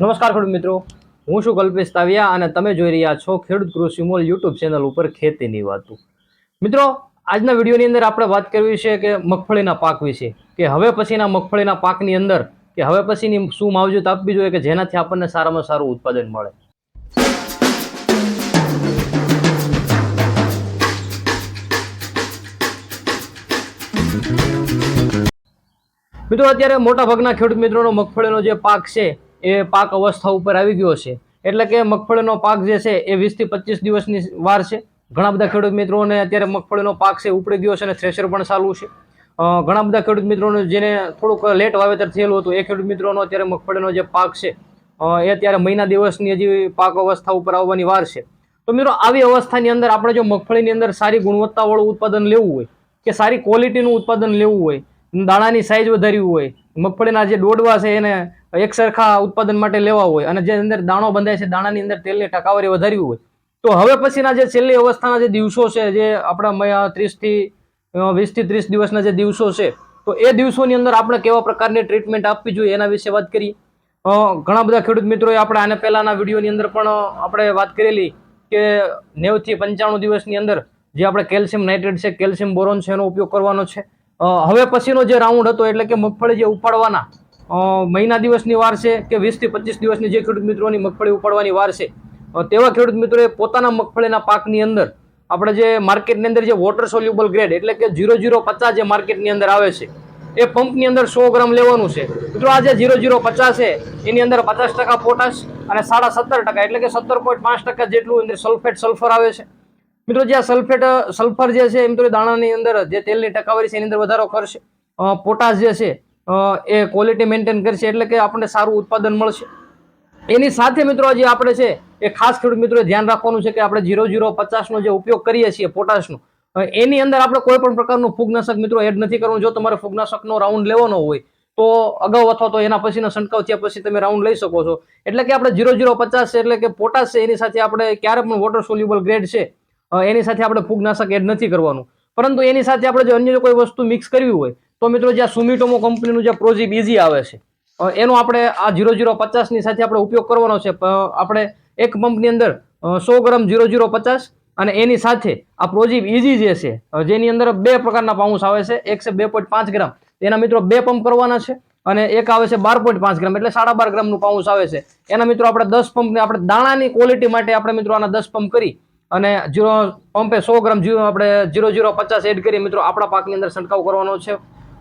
નમસ્કાર ખેડૂત મિત્રો. હું છું કલ્પેશ તાવિયા અને તમે જોઈ રહ્યા છો ખેડૂત કૃષિ મોલ યુટ્યુબ ચેનલ ઉપર ખેતીની વાતો. મિત્રો, આજના વિડીયોની અંદર આપણે વાત કરવી છે કે મગફળીના પાક વિશે. કે હવે પછીના મગફળીના પાકની અંદર કે હવે પછીની શું માવજત આપવી જોઈએ કે જેનાથી આપણને સારામાં સારું ઉત્પાદન મળે. મિત્રો, અત્યારે મોટા ભાગના ખેડૂત મિત્રોનો મગફળીનો જે પાક છે એ પાક અવસ્થા ઉપર આવી ગયો છે. એટલે કે મગફળીનો પાક જે છે એ વીસથી પચીસ દિવસની વાર છે. ઘણા બધા ખેડૂત મિત્રોને અત્યારે મગફળીનો પાક છે ઉપડી ગયો છે અને થ્રેશર પણ ચાલુ છે. ઘણા બધા ખેડૂત મિત્રોને જેને થોડુંક લેટ વાવેતર થયેલું હતું, એ ખેડૂત મિત્રોનો અત્યારે મગફળીનો જે પાક છે એ અત્યારે મહિના દિવસની હજી પાક અવસ્થા ઉપર આવવાની વાર છે. તો મિત્રો, આવી અવસ્થાની અંદર આપણે જો મગફળીની અંદર સારી ગુણવત્તાવાળું ઉત્પાદન લેવું હોય કે સારી ક્વોલિટીનું ઉત્પાદન લેવું હોય, દાણાની સાઇઝ વધારવી હોય, મગફળીના જે ડોડવા છે એને એક સરખા ઉત્પાદન માટે લેવા હોય અને જે અંદર દાણો બંધાય છે, દાણાની અંદર તેલની ટકાવારી વધારવી હોય, તો હવે પછીના જે છેલ્લી અવસ્થાના જે દિવસો છે, જે આપણા ત્રીસથી વીસથી ત્રીસ દિવસના જે દિવસો છે, તો એ દિવસોની અંદર આપણે કેવા પ્રકારની ટ્રીટમેન્ટ આપવી જોઈએ એના વિશે વાત કરીએ ઘણા બધા ખેડૂત મિત્રોએ આપણે આને પહેલાંના વિડીયોની અંદર પણ આપણે વાત કરેલી કે નેવથી પંચાણું દિવસની અંદર જે આપણે કેલ્શિયમ નાઇટ્રેટ છે, કેલ્શિયમ બોરોન છે એનો ઉપયોગ કરવાનો છે. હવે પછીનો જે રાઉન્ડ હતો, એટલે કે મગફળી જે ઉપાડવાના મહિના દિવસની વાર છે કે વીસથી પચીસ દિવસની જે ખેડૂત મિત્રોની મગફળી ઉપાડવાની વાર છે. તેવા ખેડૂત મિત્રોએ પોતાના મગફળીના પાકની અંદર આપણે જે માર્કેટની અંદર જે વોટર સોલ્યુબલ ગ્રેડ એટલે કે ઝીરો ઝીરો પચાસ જે માર્કેટની અંદર આવે છે, એ પંપની અંદર સો ગ્રામ લેવાનું છે. મિત્રો, આ જે ઝીરો ઝીરો પચાસ છે, એની અંદર પચાસ ટકા પોટાશ અને સાડા સત્તર ટકા એટલે કે સત્તર પોઈન્ટ પાંચ ટકા જેટલું અંદર સલ્ફેટ સલ્ફર આવે છે. મિત્રો, જે આ સલ્ફેટ સલ્ફર જે છે મિત્રો દાણાની અંદર જે તેલની ટકાવારી છે એની અંદર વધારો કરશે. પોટાશ જે છે એ ક્વોલિટી મેન્ટેન કરશે એટલે કે આપણને સારું ઉત્પાદન મળશે. એની સાથે મિત્રો જે આપણે છે, એ ખાસ ખેડૂત મિત્રોએ ધ્યાન રાખવાનું છે કે આપણે જીરો જીરો પચાસનો જે ઉપયોગ કરીએ છીએ પોટાશનો એની અંદર આપણે કોઈ પણ પ્રકારનું ફૂગનાશક મિત્રો એડ નથી કરવાનું. જો તમારે ફૂગનાશકનો રાઉન્ડ લેવાનો હોય, તો અગાઉ અથવા તો એના પછીનો છંટકાવ થયા પછી તમે રાઉન્ડ લઈ શકો છો. એટલે કે આપણે જીરો જીરો પચાસ છે એટલે કે પોટાશ છે, એની સાથે આપણે ક્યારે પણ વોટર સોલ્યુબલ ગ્રેડ છે એની સાથે આપણે ફૂગનાશક એડ નથી કરવાનું. પરંતુ એની સાથે આપણે જો અન્ય કોઈ વસ્તુ મિક્સ કરવી હોય તો મિત્રો જે સુમિટોમો કંપનીનું જે પ્રોજી બીજી આવે છે એનો આપણે આ જીરો જીરો પચાસની સાથે આપણે ઉપયોગ કરવાનો છે. આપણે એક પંપની અંદર સો ગ્રામ જીરો જીરો પચાસ અને એની સાથે આ પ્રોજીપ ઇઝી જે છે જેની અંદર બે પ્રકારના પાઉન્સ આવે છે. એક છે બે પોઈન્ટ પાંચ ગ્રામ. એના મિત્રો બે પંપ કરવાના છે અને એક આવે છે બાર પોઈન્ટ પાંચ ગ્રામ, એટલે સાડા બાર ગ્રામનું પાઉન્સ આવે છે. એના મિત્રો આપણે દસ પંપને આપણે દાણાની ક્વોલિટી માટે આપણે મિત્રો આના દસ પંપ કરી અને જીરો પંપે સો ગ્રામ જીરો આપણે જીરો જીરો પચાસ એડ કરી, મિત્રો આપણા પાકની અંદર છંટકાવ કરવાનો છે.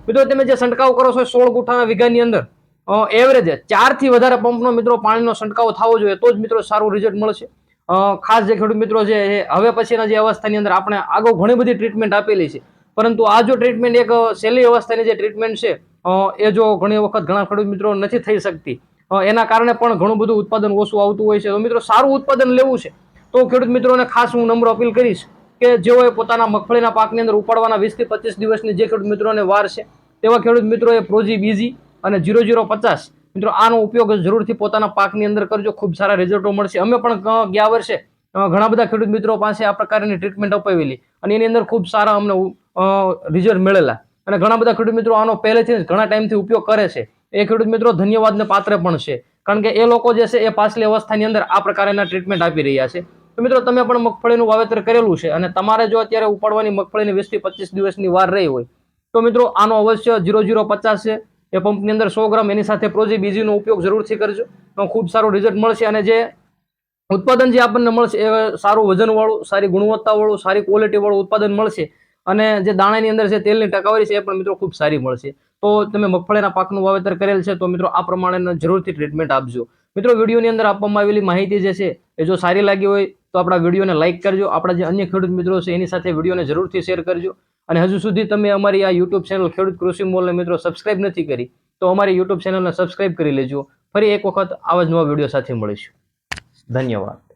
મિત્રો, તમે જે છંટકાવ કરો છો સોળ ગુઠાના વીઘાની અંદર એવરેજ ચારથી વધારે પંપનો મિત્રો પાણીનો છંટકાવ થવો જોઈએ, તો જ મિત્રો સારું રિઝલ્ટ મળશે. ખાસ જે ખેડૂત મિત્રો છે હવે પછીના જે અવસ્થાની અંદર આપણે આગળ ઘણી બધી ટ્રીટમેન્ટ આપેલી છે. પરંતુ આ જો ટ્રીટમેન્ટ એક સહેલી અવસ્થાની જે ટ્રીટમેન્ટ છે એ જો ઘણી વખત ઘણા ખેડૂત મિત્રો નથી થઈ શકતી. એના કારણે પણ ઘણું બધું ઉત્પાદન ઓછું આવતું હોય છે. તો મિત્રો, સારું ઉત્પાદન લેવું છે. તો ખેડૂત મિત્રોને ખાસ હું નમ્ર અપીલ કરીશ કે જેઓએ પોતાના મગફળીના પાકની અંદર ઉપાડવાના વીસથી પચીસ દિવસની જે ખેડૂત મિત્રોને વાર છે, તેવા ખેડૂત મિત્રોએ પ્રોજી બીજી અને જીરો જીરો પચાસ. મિત્રો, આનો ઉપયોગ જરૂરથી પોતાના પાકની અંદર કરજો. ખૂબ સારા રિઝલ્ટો મળશે. અમે પણ ગયા વર્ષે ઘણા બધા ખેડૂત મિત્રો પાસે આ પ્રકારની ટ્રીટમેન્ટ અપાવેલી અને એની અંદર ખૂબ સારા અમને રિઝલ્ટ મળેલા. અને ઘણા બધા ખેડૂત મિત્રો આનો પહેલેથી જ ઘણા ટાઈમથી ઉપયોગ કરે છે. એ ખેડૂત મિત્રો ધન્યવાદને પાત્ર પણ છે. કારણ કે એ લોકો જે છે એ પાછલી અવસ્થાની અંદર આ પ્રકારના ટ્રીટમેન્ટ આપી રહ્યા છે. તો મિત્રો, તમે પણ મગફળીનું વાવેતર કરેલું છે અને તમારે જો અત્યારે ઉપાડવાની મગફળીની વીસથી પચીસ દિવસની વાર રહી હોય, તો મિત્રો, આનો અવશ્ય જીરો જીરો પચાસ છે. એ પંપની અંદર સો ગ્રામ, એની સાથે પ્રોજી બીજીનો ઉપયોગ જરૂરથી કરજો. તો ખૂબ સારું રિઝલ્ટ મળશે અને જે ઉત્પાદન જે આપણને મળશે, એ સારું વજનવાળું, સારી ગુણવત્તાવાળું, સારી ક્વોલિટીવાળું ઉત્પાદન મળશે અને જે દાણાની અંદર છે તેલની ટકાવારી છે, એ પણ મિત્રો ખૂબ સારી મળશે. તો તમે મગફળીના પાકનું વાવેતર કરેલ છે, તો મિત્રો, આ પ્રમાણે જરૂરથી ટ્રીટમેન્ટ આપજો. મિત્રો, વિડીયોની અંદર આપવામાં આવેલી માહિતી જે છે, એ જો સારી લાગી હોય તો આપણા વિડીયોને લાઇક કરજો. આપણા જે અન્ય ખેડૂત મિત્રો છે, એની સાથે વિડીયોને જરૂરથી શેર કરજો. અને હજુ સુધી તમે અમારી આ યુટ્યુબ ચેનલ ખેડૂત કૃષિ મોલને મિત્રો સબસ્ક્રાઇબ નથી કરી, તો અમારી યુટ્યુબ ચેનલને સબસ્ક્રાઇબ કરી લેજો. ફરી એક વખત આવા જ નવા વીડિયો સાથે મળીશું. ધન્યવાદ.